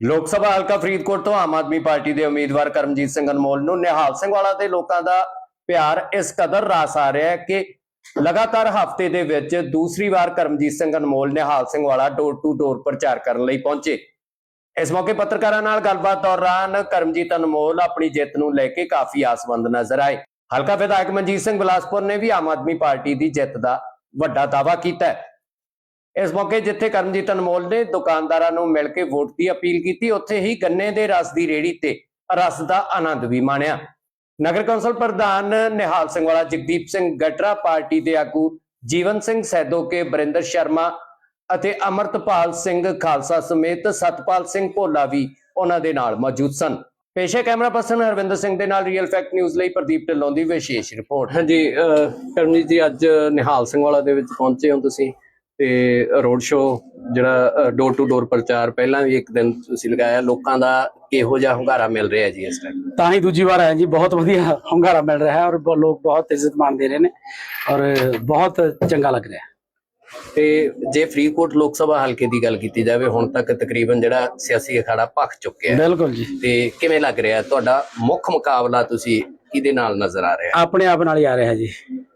ਲੋਕ ਸਭਾ ਹਲਕਾ ਫਰੀਦਕੋਟ ਤੋਂ ਆਮ ਆਦਮੀ ਪਾਰਟੀ ਦੇ ਉਮੀਦਵਾਰ ਕਰਮਜੀਤ ਸਿੰਘ ਅਨਮੋਲ ਨੂੰ ਨਿਹਾਲ ਸਿੰਘ ਵਾਲਾ ਦੇ ਲੋਕਾਂ ਦਾ ਪਿਆਰ ਇਸ ਕਦਰ ਰਾਸ ਆ ਰਿਹਾ ਹੈ ਕਿ ਲਗਾਤਾਰ ਹਫ਼ਤੇ ਦੇ ਵਿੱਚ ਦੂਸਰੀ ਵਾਰ ਕਰਮਜੀਤ ਸਿੰਘ ਅਨਮੋਲ ਨਿਹਾਲ ਸਿੰਘ ਵਾਲਾ ਡੋਰ ਟੂ ਡੋਰ ਪ੍ਰਚਾਰ ਕਰਨ ਲਈ ਪਹੁੰਚੇ। ਇਸ ਮੌਕੇ ਪੱਤਰਕਾਰਾਂ ਨਾਲ ਗੱਲਬਾਤ ਦੌਰਾਨ ਕਰਮਜੀਤ ਅਨਮੋਲ ਆਪਣੀ ਜਿੱਤ ਨੂੰ ਲੈ ਕੇ ਕਾਫੀ ਆਸਵੰਦ ਨਜ਼ਰ ਆਏ। ਹਲਕਾ ਵਿਧਾਇਕ ਮਨਜੀਤ ਸਿੰਘ ਬਲਾਸਪੁਰ ਨੇ ਵੀ ਆਮ ਆਦਮੀ ਪਾਰਟੀ ਦੀ ਜਿੱਤ ਦਾ ਵੱਡਾ ਦਾਅਵਾ ਕੀਤਾ ਹੈ। ਇਸ ਮੌਕੇ ਜਿੱਥੇ ਕਰਮਜੀਤ ਅਨਮੋਲ ਨੇ ਦੁਕਾਨਦਾਰਾਂ ਨੂੰ ਮਿਲ ਕੇ ਵੋਟ ਦੀ ਅਪੀਲ ਕੀਤੀ, ਉੱਥੇ ਹੀ ਗੰਨੇ ਦੇ ਰਸ ਦੀ ਰੇੜੀ ਤੇ ਰਸ ਦਾ ਆਨੰਦ ਵੀ ਮਾਣਿਆ। ਨਗਰ ਕੌਂਸਲ ਪ੍ਰਧਾਨ ਨਿਹਾਲ ਸਿੰਘ ਵਾਲਾ ਜਗਦੀਪ ਸਿੰਘ ਗਟਰਾ, ਪਾਰਟੀ ਦੇ ਆਗੂ ਜੀਵਨ ਸਿੰਘ ਸੈਦੋਕੇ ਬਰਿੰਦਰ ਸ਼ਰਮਾ ਅਤੇ ਅਮਰਤਪਾਲ ਸਿੰਘ ਖਾਲਸਾ ਸਮੇਤ ਸਤਪਾਲ ਸਿੰਘ ਭੋਲਾ ਵੀ ਉਹਨਾਂ ਦੇ ਨਾਲ ਮੌਜੂਦ ਸਨ। ਪੇਸ਼ੇ ਕੈਮਰਾ ਪਰਸਨ ਹਰਵਿੰਦਰ ਸਿੰਘ ਦੇ ਨਾਲ ਰੀਅਲ ਫੈਕਟ ਨਿਊਜ਼ ਲਈ ਪ੍ਰਦੀਪ ਢਿੱਲੋਂ ਦੀ ਵਿਸ਼ੇਸ਼ ਰਿਪੋਰਟ। ਹਾਂਜੀ ਕਰਮਜੀਤ ਜੀ, ਅੱਜ ਨਿਹਾਲ ਸਿੰਘ ਵਾਲਾ ਦੇ ਵਿੱਚ ਪਹੁੰਚੇ ਹੋ ਤੁਸੀਂ। ਤੇ ਰੋਡ ਸ਼ੋ ਜਿਹੜਾ ਡੋਰ ਟੂ ਡੋਰ ਪ੍ਰਚਾਰ ਪਹਿਲਾਂ ਵੀ ਇੱਕ ਦਿਨ ਤੁਸੀਂ ਲਗਾਇਆ ਲੋਕਾਂ ਦਾ ਕਿਹੋ ਜਿਹਾ ਹੁੰਗਾਰਾ ਮਿਲ ਰਿਹਾ ਜੀ ਇਸ ਟਾਈਮ ਤਾਂ ਹੀ ਦੂਜੀ ਵਾਰ ਆਏ ਜੀ ਬਹੁਤ ਵਧੀਆ ਹੁੰਗਾਰਾ ਮਿਲ ਰਿਹਾ ਹੈ ਔਰ ਲੋਕ ਬਹੁਤ ਇੱਜ਼ਤ ਮਾਣ ਦੇ ਰਹੇ ਨੇ ਔਰ ਬਹੁਤ ਚੰਗਾ ਲੱਗ ਰਿਹਾ ਤੇ ਜੇ ਫਰੀਦਕੋਟ ਲੋਕ ਸਭਾ ਹਲਕੇ ਦੀ ਗੱਲ ਕੀਤੀ ਜਾਵੇ ਹੁਣ ਤੱਕ ਤਕਰੀਬਨ ਜਿਹੜਾ ਸਿਆਸੀ ਅਖਾੜਾ ਭਖ ਚੁੱਕਿਆ ਬਿਲਕੁਲ ਜੀ। ਤੇ ਕਿਵੇਂ ਲੱਗ ਰਿਹਾ? ਤੁਹਾਡਾ ਮੁੱਖ ਮੁਕਾਬਲਾ ਤੁਸੀਂ ਕਿਹਦੇ ਨਾਲ ਨਜ਼ਰ ਆ ਰਿਹਾ? ਆਪਣੇ ਆਪ ਨਾਲ ਹੀ ਆ ਰਿਹਾ ਜੀ।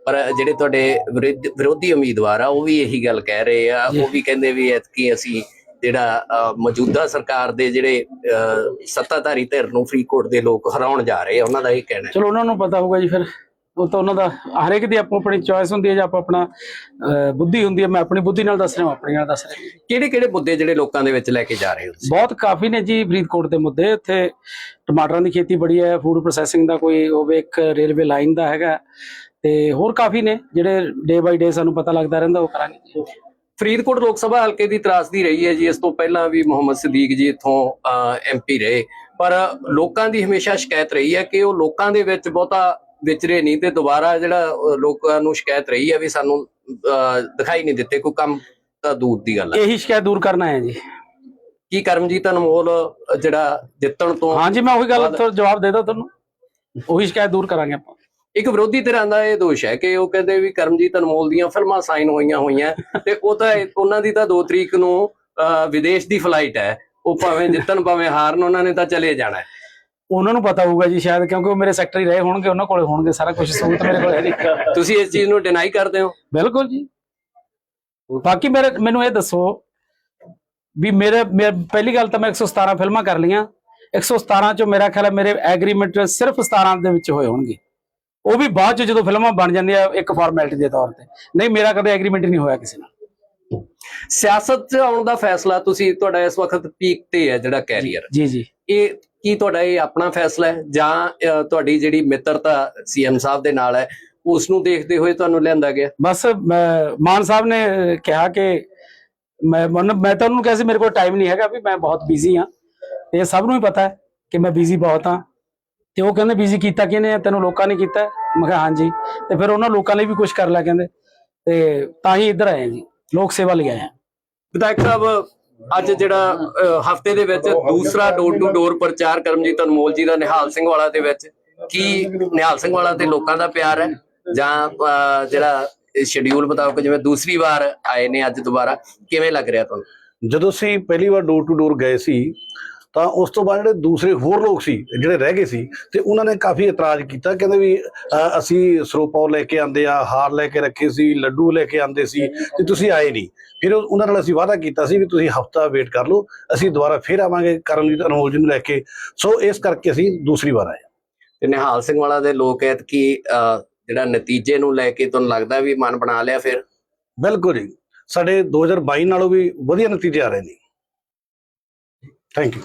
ਪਰ ਜਿਹੜੇ ਤੁਹਾਡੇ ਵਿਰੋਧ- ਉਮੀਦਵਾਰ ਆ ਉਹ ਵੀ ਇਹੀ ਗੱਲ ਕਹਿ ਰਹੇ ਆ। ਉਹ ਵੀ ਕਹਿੰਦੇ ਵੀ ਐਤਕੀ ਅਸੀਂ ਜਿਹੜਾ ਮੌਜੂਦਾ ਸਰਕਾਰ ਦੇ ਜਿਹੜੇ ਸੱਤਾਧਾਰੀ ਧਿਰ ਨੂੰ ਫਰੀਦਕੋਟ ਦੇ ਲੋਕ ਹਰਾਉਣ ਜਾ ਰਹੇ ਆ ਉਹਨਾਂ ਦਾ ਇਹ ਕਹਿਣਾ ਚਲੋ ਉਹਨਾਂ ਨੂੰ ਪਤਾ ਹੋਊਗਾ ਜੀ ਫਿਰ। ਉਹ ਤਾਂ ਉਹਨਾਂ ਦਾ ਹਰ ਇੱਕ ਦੀ ਆਪੋ ਆਪਣੀ ਚੋਇਸ ਹੁੰਦੀ ਹੈ ਜਾਂ ਆਪੋ ਆਪਣਾ ਬੁੱਧੀ ਹੁੰਦੀ ਹੈ। ਮੈਂ ਆਪਣੀ ਬੁੱਧੀ ਨਾਲ ਦੱਸ ਰਿਹਾ ਹਾਂ ਆਪਣੀ ਨਾਲ ਦੱਸ ਰਿਹਾ। ਕਿਹੜੇ ਕਿਹੜੇ ਮੁੱਦੇ ਜਿਹੜੇ ਲੋਕਾਂ ਦੇ ਵਿੱਚ ਲੈ ਕੇ ਜਾ ਰਹੇ ਹੋ ਤੁਸੀਂ? ਬਹੁਤ ਕਾਫੀ ਨੇ ਜੀ ਫਰੀਦਕੋਟ ਦੇ ਮੁੱਦੇ। ਇੱਥੇ ਟਮਾਟਰਾਂ ਦੀ ਖੇਤੀ ਬੜੀ ਹੈ ਫੂਡ ਪ੍ਰੋਸੈਸਿੰਗ ਦਾ ਕੋਈ ਹੋਵੇ ਇੱਕ ਰੇਲਵੇ ਲਾਈਨ ਦਾ ਹੈਗਾ। ਤੇ ਹੋਰ ਕਾਫੀ ਨੇ ਜਿਹੜੇ ਡੇ ਬਾਈ ਡੇ ਸਾਨੂੰ ਪਤਾ ਲੱਗਦਾ ਰਹਿੰਦਾ ਉਹ ਕਰਾਂਗੇ ਜੀ। ਫਰੀਦਕੋਟ ਲੋਕ ਸਭਾ ਹਲਕੇ ਦੀ ਤਰਾਸਦੀ ਰਹੀ ਹੈ ਜੀ। ਇਸ ਤੋਂ ਪਹਿਲਾਂ ਵੀ ਮੁਹੰਮਦ ਸਦੀਕ ਜੀ ਇੱਥੋਂ ਐਮਪੀ ਰਹੇ। ਪਰ ਲੋਕਾਂ ਦੀ ਹਮੇਸ਼ਾ ਸ਼ਿਕਾਇਤ ਰਹੀ ਹੈ ਕਿ ਉਹ ਲੋਕਾਂ ਦੇ ਵਿੱਚ ਬਹੁਤਾ ਵਿਚਰੇ ਨਹੀਂ ਤੇ ਦੁਬਾਰਾ ਜਿਹੜਾ ਲੋਕਾਂ ਨੂੰ ਸ਼ਿਕਾਇਤ ਰਹੀ ਹੈ ਵੀ ਸਾਨੂੰ ਦਿਖਾਈ ਨਹੀਂ ਦਿੱਤੇ ਕੋਈ ਕੰਮ ਤਾਂ ਦੂਰ ਦੀ ਗੱਲ ਹੈ ਇਹੀ ਸ਼ਿਕਾਇਤ ਦੂਰ ਕਰਨਾ ਹੈ ਜੀ। ਕੀ ਕਰਮਜੀਤ ਅਨਮੋਲ ਜਿਹੜਾ ਜਿੱਤਣ ਤੋਂ ਹਾਂਜੀ ਮੈਂ ਉਹੀ ਗੱਲ ਜਵਾਬ ਦੇ ਦਾਂ ਤੁਹਾਨੂੰ। ਉਹੀ ਸ਼ਿਕਾਇਤ ਦੂਰ ਕਰਾਂਗੇ ਆਪਾਂ। ਇੱਕ ਵਿਰੋਧੀ ਧਿਰਾਂ ਦਾ ਇਹ ਦੋਸ਼ ਹੈ ਕਿ ਉਹ ਕਹਿੰਦੇ ਵੀ ਕਰਮਜੀਤ ਅਨਮੋਲ ਦੀਆਂ ਫਿਲਮਾਂ ਸਾਈਨ ਹੋਈਆਂ ਹੋਈਆਂ। ਤੇ ਉਹ ਤਾਂ ਉਹਨਾਂ ਦੀ ਤਾਂ 2 ਤਰੀਕ ਨੂੰ ਵਿਦੇਸ਼ ਦੀ ਫਲਾਈਟ ਹੈ। ਉਹ ਭਾਵੇਂ ਜਿੱਤਣ ਭਾਵੇਂ ਹਾਰਨ ਉਹਨਾਂ ਨੇ ਤਾਂ ਚਲੇ ਜਾਣਾ ਹੈ। ਉਹਨਾਂ ਨੂੰ ਪਤਾ ਹੋਊਗਾ ਜੀ ਸ਼ਾਇਦ ਕਿਉਂਕਿ ਉਹ ਮੇਰੇ ਸੈਕਟਰੀ ਰਹੇ ਹੋਣਗੇ ਉਹਨਾਂ ਕੋਲੇ ਹੋਣਗੇ ਸਾਰਾ ਕੁਝ ਸਹੂਲਤ ਮੇਰੇ ਕੋਲ ਹੈ ਜੀ। ਤੁਸੀਂ ਇਸ ਚੀਜ਼ ਨੂੰ ਡਿਨਾਈ ਕਰਦੇ ਹੋ? ਬਿਲਕੁਲ ਜੀ। ਬਾਕੀ ਮੇਰੇ ਮੈਨੂੰ ਇਹ ਦੱਸੋ ਵੀ ਮੇਰੇ ਪਹਿਲੀ ਗੱਲ ਤਾਂ ਮੈਂ 117 ਫਿਲਮਾਂ ਕਰ ਲਈਆਂ। 117 ਚੋਂ ਮੇਰਾ ਖਿਆਲ ਹੈ ਮੇਰੇ ਐਗਰੀਮੈਂਟ ਸਿਰਫ 17 ਦੇ ਵਿੱਚ ਹੋਏ ਹੋਣਗੇ। ਉਹ ਵੀ ਬਾਅਦ ਚ ਜਦੋਂ ਫਿਲਮਾਂ ਬਣ ਜਾਂਦੀਆਂ ਇੱਕ ਫਾਰਮੈਲਿਟੀ ਦੇ ਤੌਰ ਤੇ। ਨਹੀਂ ਮੇਰਾ ਕਦੇ ਐਗਰੀਮੈਂਟ ਨਹੀਂ ਹੋਇਆ ਕਿਸੇ ਨਾਲ। ਸਿਆਸਤ 'ਚ ਆਉਣ ਦਾ ਫੈਸਲਾ ਤੁਸੀਂ ਤੁਹਾਡਾ ਇਸ ਵਕਤ ਪੀਕ ਤੇ ਹੈ ਜਿਹੜਾ ਕੈਰੀਅਰ ਜੀ ਜੀ। ਇਹ ਕੀ ਤੁਹਾਡਾ ਇਹ ਆਪਣਾ ਫੈਸਲਾ ਹੈ? ਜਾਂ ਤੁਹਾਡੀ ਜਿਹੜੀ ਮਿੱਤਰਤਾ ਸੀਐਮ ਸਾਹਿਬ ਦੇ ਨਾਲ ਹੈ ਉਸ ਨੂੰ ਦੇਖਦੇ ਹੋਏ ਤੁਹਾਨੂੰ ਲਿਆਂਦਾ ਗਿਆ? ਬਸ ਮਾਨ ਸਾਹਿਬ ਨੇ ਕਿਹਾ ਕਿ ਮੈਂ ਮੈਂ ਤਾਂ ਉਹਨੂੰ ਕਿਹਾ ਸੀ ਮੇਰੇ ਕੋਲ ਟਾਈਮ ਨਹੀਂ ਹੈਗਾ ਵੀ ਮੈਂ ਬਹੁਤ ਬਿਜ਼ੀ ਹਾਂ। ਤੇ ਇਹ ਸਭ ਨੂੰ ਹੀ ਪਤਾ ਹੈ ਕਿ ਮੈਂ ਬਿਜ਼ੀ ਬਹੁਤ ਹਾਂ। ਤੇ ਉਹ ਕਹਿੰਦੇ ਬਿਜ਼ੀ ਕੀਤਾ ਕਿਹਨੇ ਤੈਨੂੰ ਲੋਕਾਂ ਨੇ ਕੀਤਾ ਮੈਂ ਕਿਹਾ ਹਾਂਜੀ। ਤੇ ਫਿਰ ਉਹਨਾਂ ਲੋਕਾਂ ਲਈ ਵੀ ਕੁਝ ਕਰ ਲਿਆ ਕਹਿੰਦੇ। ਤੇ ਤਾਂ ਹੀ ਇੱਧਰ ਆਏ ਜੀ। ਲੋਕ ਸੇਵਾ ਲਈ ਆਏ ਹਾਂ ਵਿਧਾਇਕ ਸਾਹਿਬ ਅੱਜ ਜਿਹੜਾ ਹਫ਼ਤੇ ਦੇ ਵਿੱਚ ਦੂਸਰਾ ਡੋਰ ਟੂ ਡੋਰ ਪ੍ਰਚਾਰ ਕਰਮਜੀਤ ਅਨਮੋਲ ਜੀ ਦਾ ਨਿਹਾਲ ਸਿੰਘ ਵਾਲਾ ਦੇ ਵਿੱਚ ਕੀ ਨਿਹਾਲ ਸਿੰਘ ਵਾਲਾ ਤੇ ਲੋਕਾਂ ਦਾ ਪਿਆਰ ਹੈ? ਜਾਂ ਜਿਹੜਾ ਸ਼ਡਿਊਲ ਮੁਤਾਬਕ ਜਿਵੇਂ ਦੂਸਰੀ ਵਾਰ ਆਏ ਨੇ ਅੱਜ ਦੁਬਾਰਾ ਕਿਵੇਂ ਲੱਗ ਰਿਹਾ ਤੁਹਾਨੂੰ? ਜਦੋਂ ਅਸੀਂ ਪਹਿਲੀ ਵਾਰ ਡੋਰ ਟੂ ਡੋਰ ਗਏ ਸੀ ਤਾਂ ਉਸ ਤੋਂ ਬਾਅਦ ਜਿਹੜੇ ਦੂਸਰੇ ਹੋਰ ਲੋਕ ਸੀ ਜਿਹੜੇ ਰਹਿ ਗਏ ਸੀ ਤੇ ਉਹਨਾਂ ਨੇ ਕਾਫੀ ਇਤਰਾਜ਼ ਕੀਤਾ ਕਹਿੰਦੇ ਵੀ ਅਸੀਂ ਸਰੋਪਾਉ ਲੈ ਕੇ ਆਂਦੇ ਆ ਹਾਰ ਲੈ ਕੇ ਰੱਖੇ ਸੀ ਲੱਡੂ ਲੈ ਕੇ ਆਂਦੇ ਸੀ ਤੇ ਤੁਸੀਂ ਆਏ ਨਹੀਂ। ਫਿਰ ਉਹ- ਉਹਨਾਂ ਨਾਲ ਅਸੀਂ ਵਾਅਦਾ ਕੀਤਾ ਸੀ ਵੀ ਤੁਸੀਂ ਹਫਤਾ ਵੇਟ ਕਰ ਲਓ ਅਸੀਂ ਦੁਬਾਰਾ ਫਿਰ ਆਵਾਂਗੇ ਕਰਮਜੀਤ ਅਨਮੋਲ ਜੀ ਨੂੰ ਲੈ ਕੇ। ਸੋ ਇਸ ਕਰਕੇ ਅਸੀਂ ਦੂਸਰੀ ਵਾਰ ਆਏ ਤੇ ਨਿਹਾਲ ਸਿੰਘ ਵਾਲਾ ਦੇ ਲੋਕ ਐਤਕੀ ਅਹ, ਜਿਹੜਾ ਨਤੀਜੇ ਨੂੰ ਲੈ ਕੇ ਤੁਹਾਨੂੰ ਲੱਗਦਾ ਵੀ ਮਨ ਬਣਾ ਲਿਆ ਫਿਰ? ਬਿਲਕੁਲ ਜੀ। ਸਾਡੇ 2022 ਨਾਲੋਂ ਵੀ ਵਧੀਆ ਨਤੀਜੇ ਆ ਰਹੇ ਨੇ। Thank you